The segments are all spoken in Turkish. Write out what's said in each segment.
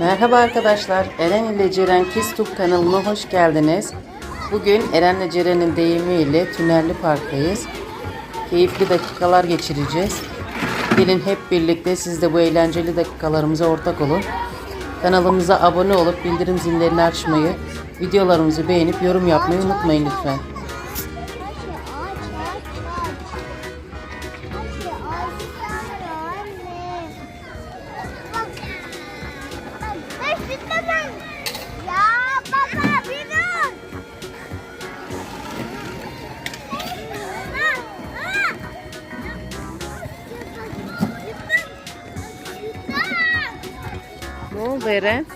Merhaba arkadaşlar. Eren ile Ceren Kistub kanalına hoş geldiniz. Bugün Eren ile Ceren'in deyimiyle Tünelli Park'tayız. Keyifli dakikalar geçireceğiz. Gelin hep birlikte siz de bu eğlenceli dakikalarımıza ortak olun. Kanalımıza abone olup bildirim zillerini açmayı, videolarımızı beğenip yorum yapmayı unutmayın lütfen. Ne oldu Eren?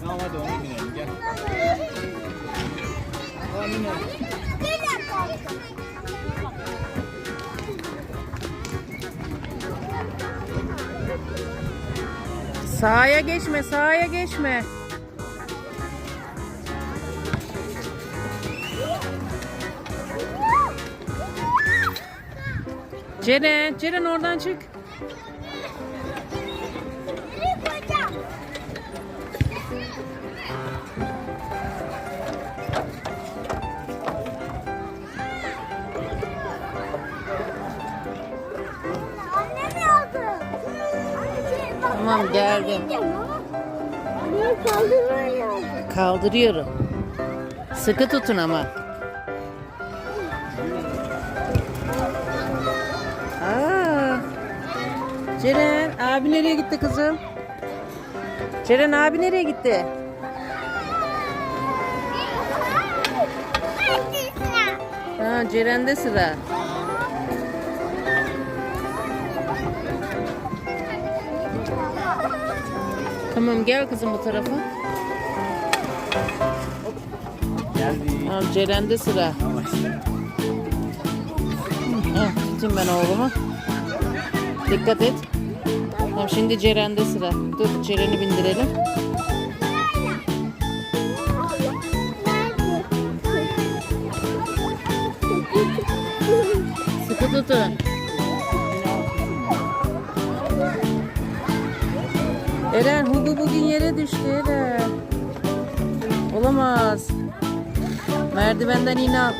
Tamam hadi ona binelim gel. Sağa geçme, sağa geçme. Ceren, Ceren oradan çık. Tamam, geldim. Kaldırıyorum. Sıkı tutun ama. Aa. Ceren, abi nereye gitti kızım? Ceren abi nereye gitti? Ha, Ceren'de sıra. Tamam gel kızım bu tarafa. Tamam Ceren'de sıra. Heh, tutayım ben oğlumu. Dikkat et. Tamam şimdi Ceren'de sıra. Dur Ceren'i bindirelim. Sıkı tutun. Eren Hugo bugün yere düştü Eren. Olamaz. Merdivenden in al.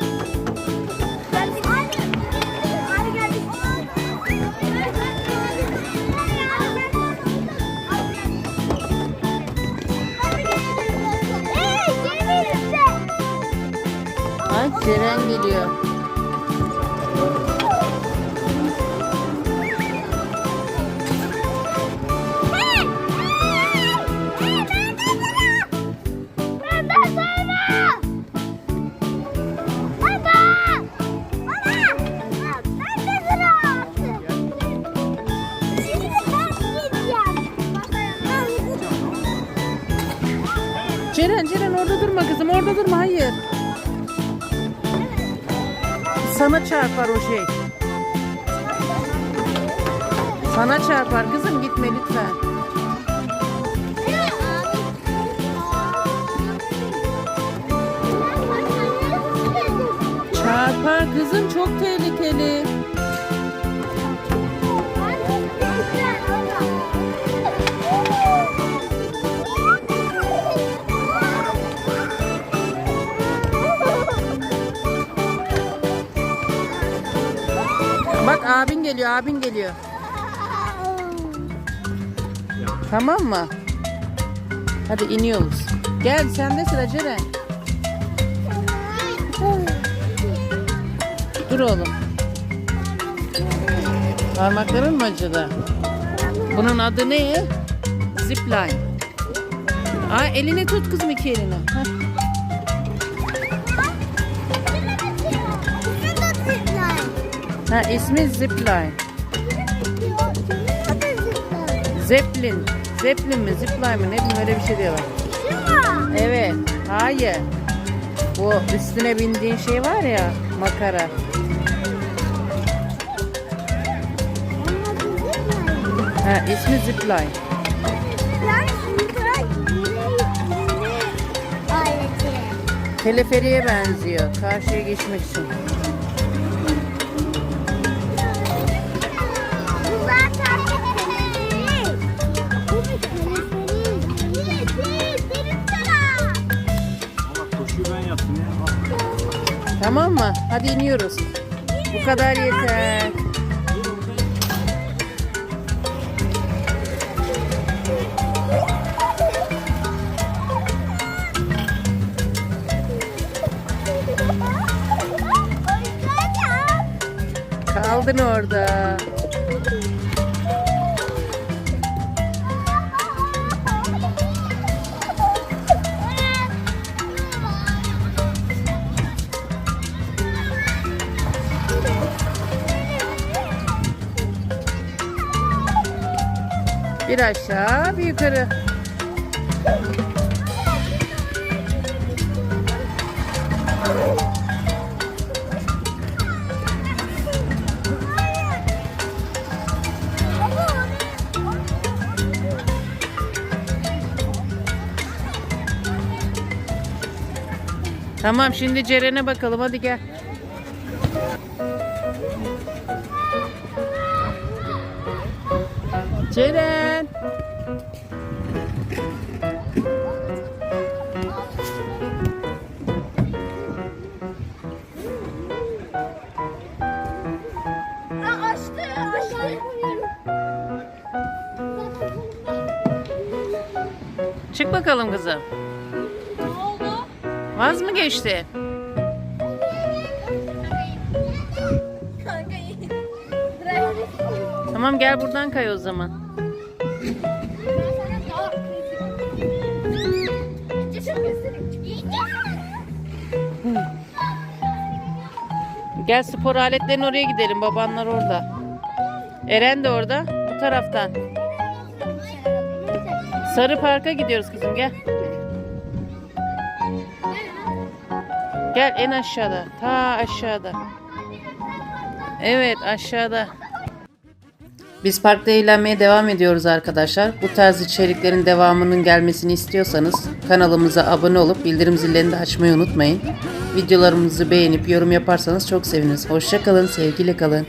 Ay Ceren geliyor. Orada durma hayır. Sana çarpar o şey. Sana çarpar kızım gitme lütfen. Çarpar kızım çok tehlikeli. Bak abin geliyor abin geliyor. Tamam mı? Hadi iniyoruz. Gel sende sıra Ceren. Dur oğlum. Parmakların mı acıdı? Bunun adı ne? Zipline. Aa, elini tut kızım iki elini. Ha, ismi Zipline. Zeppelin. Zeppelin mi? Zipline mi? Ne bileyim öyle bir şey diyorlar. Evet. Hayır. Bu üstüne bindiğin şey var ya makara. Ha, ismi Zipline. Teleferiye benziyor. Karşıya geçmek için. Tamam mı? Hadi iniyoruz. Bu kadar yeter. Kaldın orada. Bir aşağı bir yukarı. Tamam şimdi Ceren'e bakalım hadi gel. Ceren. Çık bakalım kızım. Ne oldu? Vaz mı geçti? Tamam gel buradan kay o zaman. Gel spor aletlerinin oraya gidelim. Babanlar orada. Eren de orada. Bu taraftan. Sarı Park'a gidiyoruz kızım gel. Gel en aşağıda. Ta aşağıda. Evet aşağıda. Biz parkta eğlenmeye devam ediyoruz arkadaşlar. Bu tarz içeriklerin devamının gelmesini istiyorsanız kanalımıza abone olup bildirim zillerini de açmayı unutmayın. Videolarımızı beğenip yorum yaparsanız çok seviniriz. Hoşçakalın, sevgiyle kalın.